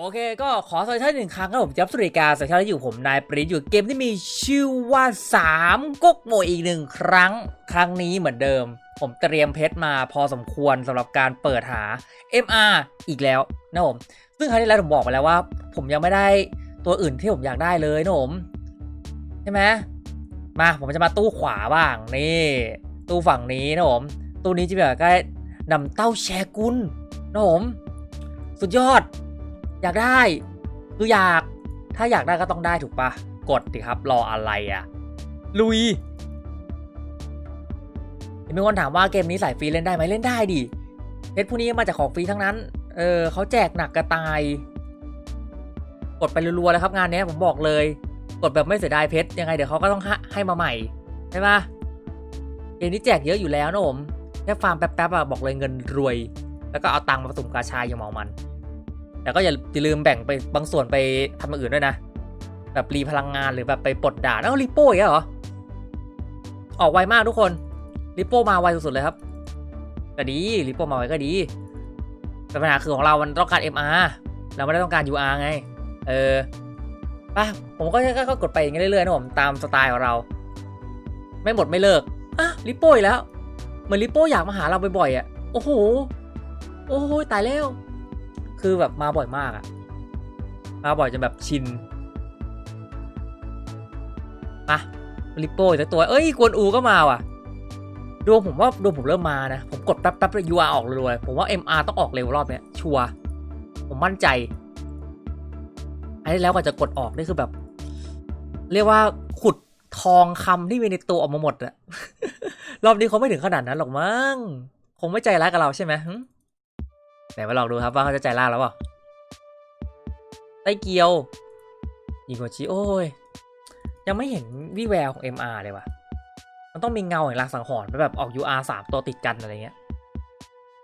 โอเคก็ขอสวัสดีท่านหนึ่งครั้งครับผมจับสุริกาสวัสดีท่านที่อยู่ผมนายปริศอยู่เกมที่มีชื่อว่า 3ก๊กโมอีกหนึ่งครั้ง ครั้งนี้เหมือนเดิม ผมเตรียมเพชรมาพอสมควรสำหรับการเปิดหา MR อีกแล้วนะผม ซึ่งครั้งที่แล้วผมบอกไปแล้วว่า ผมยังไม่ได้ตัวอื่นที่ผมอยากได้เลยนะผมใช่ไหมมาผมจะมาตู้ขวาบ้างนี่ ตู้ฝั่งนี้นะผมตู้นี้จะแบบใกล้นำเต้าแชกุลนะผมสุดยอด อยากได้ คืออยาก ถ้าอยากได้ก็ต้องได้ถูกปะกดดิครับรออะไรอะลุยมีคนถามว่าเกมนี้สายฟรีเล่นได้ไหมเล่นได้ดิเพชรพวกนี้มาจากของฟรีทั้งนั้น เออเขาแจกหนักกระตาย กดไปรัวๆแล้วครับงานเนี้ยผมบอกเลย กดแบบไม่เสียดายเพชรยังไงเดี๋ยวเขาก็ต้องให้ใหมาใหม่ใช่ปะเกมนี้แจกเยอะอยู่แล้วนะผมแค่ฟาร์มแป๊บๆอะบอกเลยเงินรวย แล้วก็เอาตังค์มาผสมกาชาอย่างเมามัน แต่ก็อย่าอย่าลืมแบ่งไปบางส่วนไปทำอย่างอื่นด้วยนะ แบบรีพลังงานหรือแบบไปปลดด่านเอ้าริโป้อีกแล้วเหรอ ออกไวมากทุกคนริโป้มาไวสุดๆเลยครับ ก็ดีริโป้มาไวก็ดีแต่ปัญหาคือของเรามันต้องการ MR เราไม่ได้ต้องการ UR ไง เออป่ะผมก็ก็กดไปอย่างเรื่อยๆนะผมตามสไตล์ของเรา ไม่หมดไม่เลิกอะริโป้อีกแล้ว เหมือนริโป้อยากมาหาเราบ่อยๆอะ โอ้โห โอ้โห ตายแล้ว คือแบบมาบ่อยมากอะมาบ่อยจนแบบชินมาลิปโป้อีกสักตัว เอ้ยกวนอูก็มาว่ะดวงผมว่าดวงผมเริ่มมานะ ผมกดแป๊บแป๊บยูอาร์ออกเลยผมว่า MR ต้องออกเร็วรอบเนี้ย ชัวร์ผมมั่นใจ อันนี้แล้วกว่าจะกดออกนี่คือแบบ เรียกว่าขุดทองคำที่มีในตัวออกมาหมดอะรอบนี้เขาไม่ถึงขนาดนั้นหรอกมั้งคงไม่ใจร้ายกับเราใช่ไหม หึไหนมาลองดูครับว่าเขาจะใจล่าแล้วเปล่าไต้เกียวอีโกชิโอ้ย ยังไม่เห็นวิแววของ MR เลยว่ะ มันต้องมีเงาแห่งลางสังหรณ์แบบออก UR สามตัวติดกันอะไรเงี้ย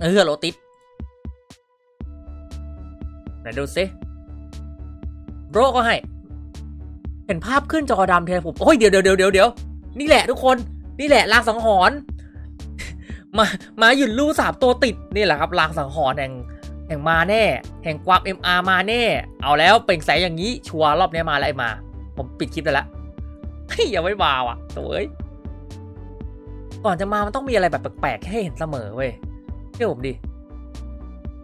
เออโรติสไหนดูซิโบรก็ให้ เห็นภาพขึ้นจอดำเทนผมโอ้ยเดี๋ยวเดี๋ยวเดี๋ยวเดี๋ยวนี่แหละทุกคน นี่แหละลางสังหรณ์ มามาหยุดลู่สามตัวติดนี่แหละครับลางสังหรณ์แห่งแห่งมาแน่ แห่งความ MR มาแน่ เอาแล้วเป่งแสงอย่างนี้ ชัวร์รอบนี้มาแล้วไอ้มา ผมปิดคลิปได้แล้วเฮ้ยยังไม่มาว่ะโถ่เอ้ยก่อนจะมามันต้องมีอะไรแบบแปลกๆให้เห็นเสมอเว้ยเชื่อผมดิ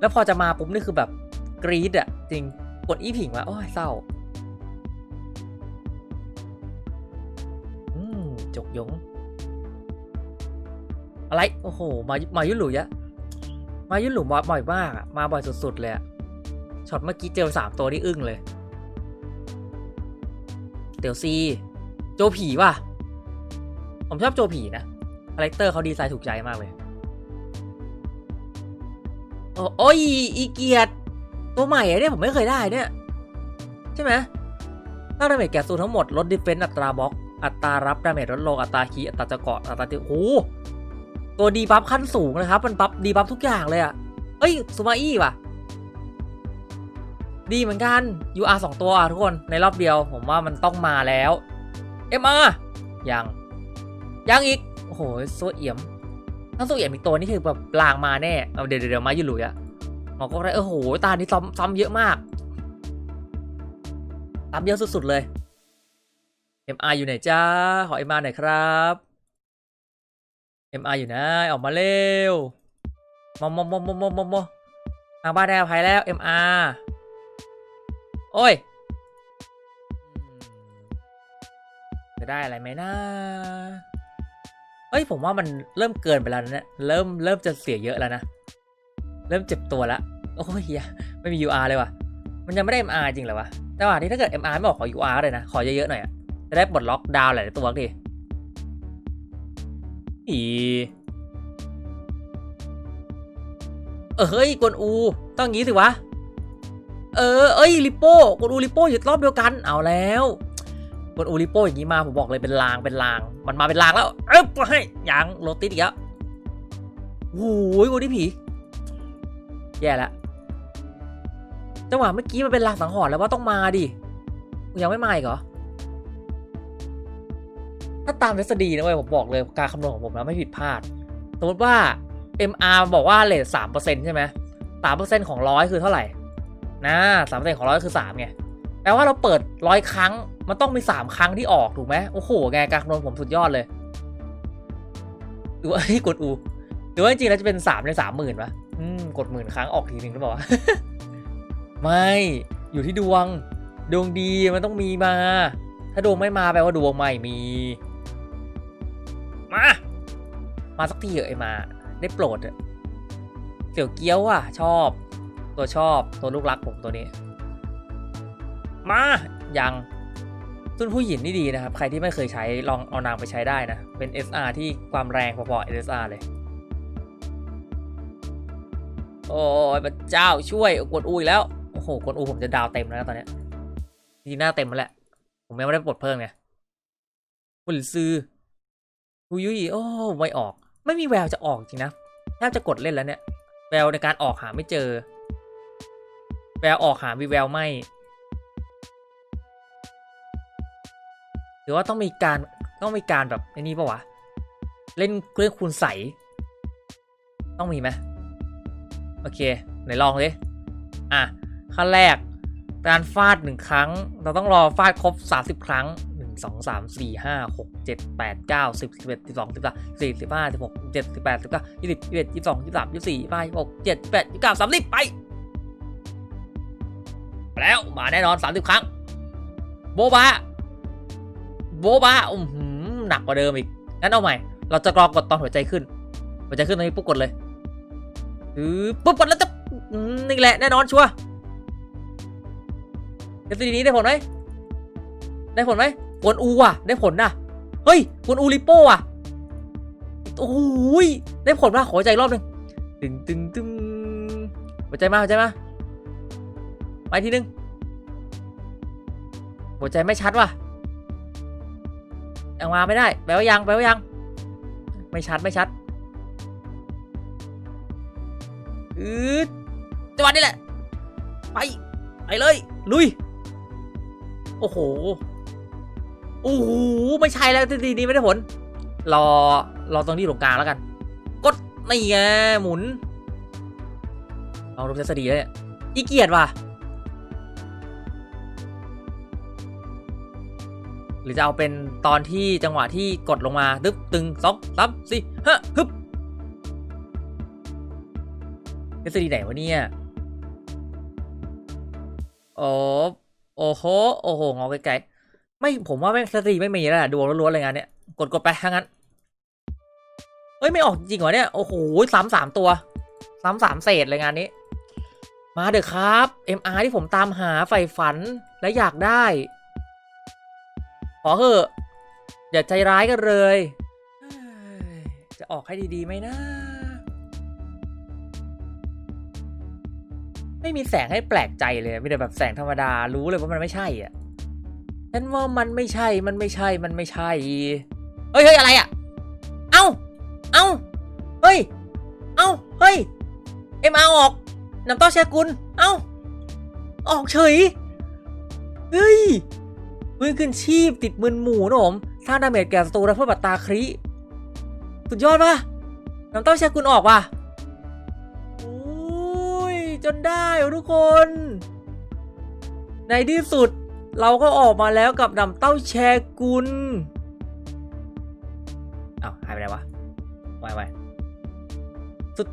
แล้วพอจะมาปุ๊บนี่คือแบบกรี๊ดอะจริงกดอีผิงว่าโอ้ยเศร้าอืมจกยง อะไร โอ้โห มามายุหลุยอะมายุหลุมาบ่อยมากอะมาบ่อยสุดๆเลยช็อตเมื่อกี้เจอสามตัวนี่อึ้งเลยเตียวซีโจผีว่ะ ผมชอบโจผีนะคาแรคเตอร์เขาดีไซน์ถูกใจมากเลยโอ้โอ้ยอีเกียรติตัวใหม่เนี่ยผมไม่เคยได้เนี่ย ใช่ไหมถ้าดาเมจแกสูทั้งหมดลดดิเฟนต์อัตราบล็อกอัตรารับดาเมจลดลงอัตราคีอัตราจะเกาะอัตราติโอ้โตัวดีบัฟขั้นสูงนะครับ มันบัฟดีบัฟทุกอย่างเลยอะ่ะเอ้ยซูมาอี้ว่ะ ดีเหมือนกัน UR สองตัวทุกคนในรอบเดียว ผมว่ามันต้องมาแล้ว MR ยัง ยังอีก โอ้โหโซเอี่ยมถ้าโซเอี่ยมอีกตัวนี่คือแบบลางมาแน่เอาเดี๋ยวเดี๋ยวมาอยู่หลุยอะหมอก็ได้โอ้โห ตานี้ซ้ำซ้ำเยอะมากซ้ำเยอะสุดๆเลย MR อยู่ไหนจ้า ขอ MR หน่อยครับ MR อยู่นะออกมาเร็วมอมมอมมอมมอมมอทางบ้านได้อภัยแล้ว MR โอ้ยอืมจะได้อะไรไหมนะเอ้ยผมว่ามันเริ่มเกินไปแล้วนะเนี่เริ่มเริ่มจะเสียเยอะแล้วนะ เริ่มเจ็บตัวแล้วโอ้ยไม่มี UR เลยว่ะ มันยังไม่ได้ MR จริงเหรอวะแต่ว่าที่ถ้าเกิด MR ไม่ออกขอ UR เลยนะ ขอเยอะๆหน่อยอะจะได้ปลดล็อกดาวน์หลายตัวที อีเออเฮ้ยกวนอู ต้องงี้สิวะ เออ เอ้ยลิโป้กวนอูลิโป้อยู่รอบเดียวกัน เอาแล้วกวนอูลิโป้อย่างนี้มาผมบอกเลยเป็นลางเป็นลาง มันมาเป็นลางแล้ว เอ๊บให้ยังโรติสอีกแล้วโอ้ยกวนที่ผี แย่ละจังหวะเมื่อกี้มันเป็นลางสังหรณ์แล้วว่าต้องมาดิยังไม่มาอีกเหรอ ถ้าตามทฤษฎีนะเว้ยผมบอกเลยการคำนวณของผมนะไม่ผิดพลาด สมมติว่า MR บอกว่าเลทสามเปอร์เซ็นต์ใช่ไหมสามเปอร์เซ็นต์ของร้อยคือเท่าไหร่นะสามเปอร์เซ็นต์ของร้อยคือสามไงแปลว่าเราเปิดร้อยครั้ง มันต้องมีสามครั้งที่ออกถูกไหมโอ้โหแกการคำนวณผมสุดยอดเลยหรือว่าเฮ้กดอูหรือว่าจริงๆแล้วจะเป็นสามในสามหมื่นปะอืมกดหมื่นครั้งออกทีหนึ่งหรือเปล่าวะไม่อยู่ที่ดวง ดวงดีมันต้องมีมา ถ้าดวงไม่มาแปลว่าดวงไม่มี มา มาสักทีเหอะไอมา ได้โปรดเถอะเสี่ยวเกี้ยวอะ ชอบ ตัวชอบตัวลูกรักผมตัวนี้ มา ยังซุนผู้หญิงนี่ดีนะครับ ใครที่ไม่เคยใช้ลองเอานางไปใช้ได้นะ เป็น SR ที่ความแรงพอๆ SR เลย โอ้ยพระเจ้าช่วยกดอูอีกแล้ว โอ้โหกดอูผมจะดาวเต็มแล้วนะตอนนี้ยทีหน้าเต็มแล้วแหละ ผมยังไม่ได้ปลดเพิ่มไงคุณซื้อ คุยุยโอ้ไม่ออก ไม่มีแววจะออกจริงนะแทบจะกดเล่นแล้วเนี่ย แววในการออกหาไม่เจอ แววออกหามีแววไม่หรือว่าต้องมีการต้องมีการแบบไอ้นี่ปะวะ เล่นเรื่องคูณใส ต้องมีไหมโอเค ไหนลองเลยอะขั้นแรกการฟาดหนึ่งครั้ง เราต้องรอฟาดครบ 30 ครั้ง 1 2 3 4 5 6 7 8 9 10 11 12 13 14 15 16 17 18 19 20 21 22 23 24 25 26 7 8 29 30 ไป แล้วมาแน่นอน 30 ครั้ง โบบะโบบะอือหือหนักกว่าเดิมอีก งั้นเอาใหม่ เราจะกรอกดตอนหัวใจขึ้น หัวใจขึ้นตรงนี้ปุ๊บกดเลยอือปุ๊บกดแล้วจะนี่แหละแน่นอนชัวร์เอฟซีนี้ได้ผลไหมได้ผลไหม กวนอูอะ ได้ผลนะเฮ้ยกวนอูริโป้อะโอ้ยได้ผลมาขอใจรอบหนึ่งตึงตึงตึงหัวใจมาหัวใจมาไปทีนึงหัวใจไม่ชัดว่ะยังมาไม่ได้แปลว่ายังแปลว่ายัง ไม่ชัดไม่ชัดอืดจังหวะนี้แหละ ไป ไปเลย ลุย โอ้โห โอ้โหไม่ใช่แล้วทีนี้ไม่ได้ผล รอรอตรงที่ตรงกลางแล้วกัน กดนี่ไงหมุนลองดูทฤษฎีแล้วเนี่ยอีเกียดว่ะหรือจะเอาเป็นตอนที่จังหวะที่กดลงมาตึ๊บตึงสองสามสี่ห้าฮึบทฤษฎีไหนวะเนี่ยโอ้โอ้โห โอ้โหงอไกลๆ ไม่ผมว่าแม่งทฤษฎีไม่มีแล้วล่ะดวงล้วนๆเลยงานเนี้ยกดกดไปถ้างั้นเฮ้ยไม่ออกจริงเหรอเนี่ย โอ้โหสามสามตัวสามสามเศษเลยงานนี้ มาเถอะครับ MR ที่ผมตามหาใฝ่ฝันและอยากได้ ขอเถอะ อย่าใจร้ายกันเลย จะออกให้ดีๆไหมนะไม่มีแสงให้แปลกใจเลย มีแต่แบบแสงธรรมดา รู้เลยว่ามันไม่ใช่อะ ฉันว่ามันไม่ใช่ มันไม่ใช่ มันไม่ใช่ เฮ้ยเฮ้ยอะไรอะ เอ้า เอ้า เฮ้ย เอ้า เฮ้ย เอ็มเอาออก น้ำเต้าแชกุล เอ้า ออกเฉย เฮ้ยปืนขึ้นชีพติดมืนหมูนะผม สร้างดาเมจแก่ศัตรูและเพิ่มบัตรตาคริสุดยอดปะน้ำเต้าแชกุลออกว่ะโอ้ย จนได้ทุกคน ในที่สุด เราก็ออกมาแล้วกับน้ำเต้าแชกุลอ้าหายไปไหนวะไวไวสุด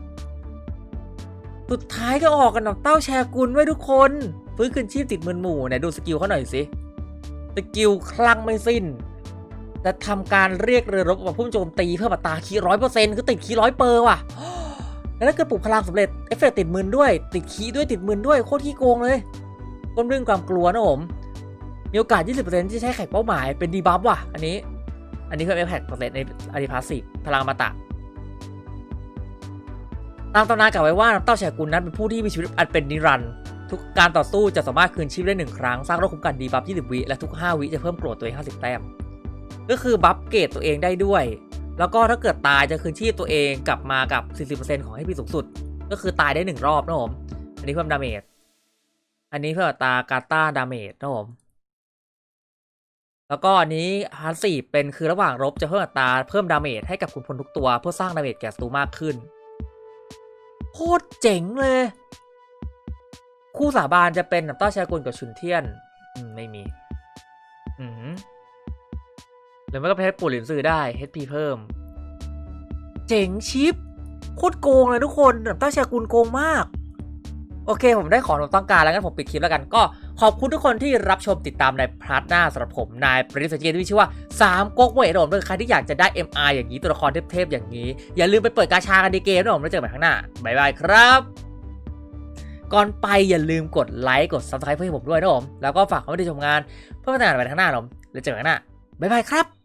สุดท้ายก็ออกกันน้ำเต้าแชกุลไว้ทุกคนฟื้นคืนชีพติดมืนหมู่ไหนดูสกิลเขาหน่อยสิ สกิลคลั่งไม่สิ้นจะทำการเรียกเรือรบมาพุ่งโจมตีเพื่อปัตตาคีร้อยเปอร์เซ็นต์คือติดคีร้อยเปอร์ว่ะ แล้วถ้าเกิดปลุกพลังสำเร็จเอฟเฟกต์ติดมืนด้วย ติดคีด้วยติดมืนด้วยโคตรขี้โกงเลยก้มเรื่องความกลัวนะผม มีโอกาส 20%ที่ใช้ไข่เป้าหมายเป็นดีบัฟว่ะ อันนี้ อันนี้เพิ่มเอฟเฟกต์เปอร์เซ็นต์ในอดีพาสซีพลังมาตะ ตามตำนานกล่าวไว้ว่าน้ำเต้าแฉกุลนั้นเป็นผู้ที่มีชีวิตอันเป็นนิรันดร์ทุกการต่อสู้จะสามารถคืนชีพได้หนึ่งครั้ง สร้างโรคคุ้มกันดีบัฟ 20 วิและทุก 5 วิจะเพิ่มโกรธตัวเอง 50 แต้ม ก็คือบัฟเกรดตัวเองได้ด้วย แล้วก็ถ้าเกิดตายจะคืนชีพตัวเองกลับมากับ 40%ของให้พีสูงสุด ก็คือตายได้หนึ่งรอบนะผม อันนี้เพิ่มดาเมจ อันนี้เพิ่มตากาตาดาเมจนะผม แล้วก็อันนี้ฮาร์สีเป็นคือระหว่างรบจะเพิ่มอัตราเพิ่มดาเมจให้กับขุนพลทุกตัว เพื่อสร้างดาเมจแก่ศัตรูมากขึ้น โคตรเจ๋งเลย คู่สาบานจะเป็นน้ำต้าชากุลกับชุนเทียนไม่มี อืมหรือไม่ก็เพชรปู่หลินซื้อได้ HP เพิ่ม เจ๋งชิป โคตรโกงเลยทุกคนน้ำต้าชากุลโกงมาก โอเค ผมได้ของผมต้องการแล้วงั้นผมปิดคลิปแล้วกันก็ ขอบคุณทุกคนที่รับชมติดตามในพาร์ทหน้าสำหรับผมนายปริศเกมที่ชื่อว่า3ก๊กเวทผมเป็นใครที่อยากจะได้ MR อย่างนี้ตัวละครเทพๆอย่างนี้ อย่าลืมไปเปิดกาชากันในเกมนะผมแล้วเจอกันใหม่ข้างหน้าบ๊ายบายครับก่อนไปอย่าลืมกดไลค์กด subscribe เพื่อให้ผมด้วยนะผมแล้วก็ฝากเข้าไปดูชมงานเพื่อพัฒนาไปข้างหน้าผมแล้วเจอกันข้างหน้าบ๊ายบายครับ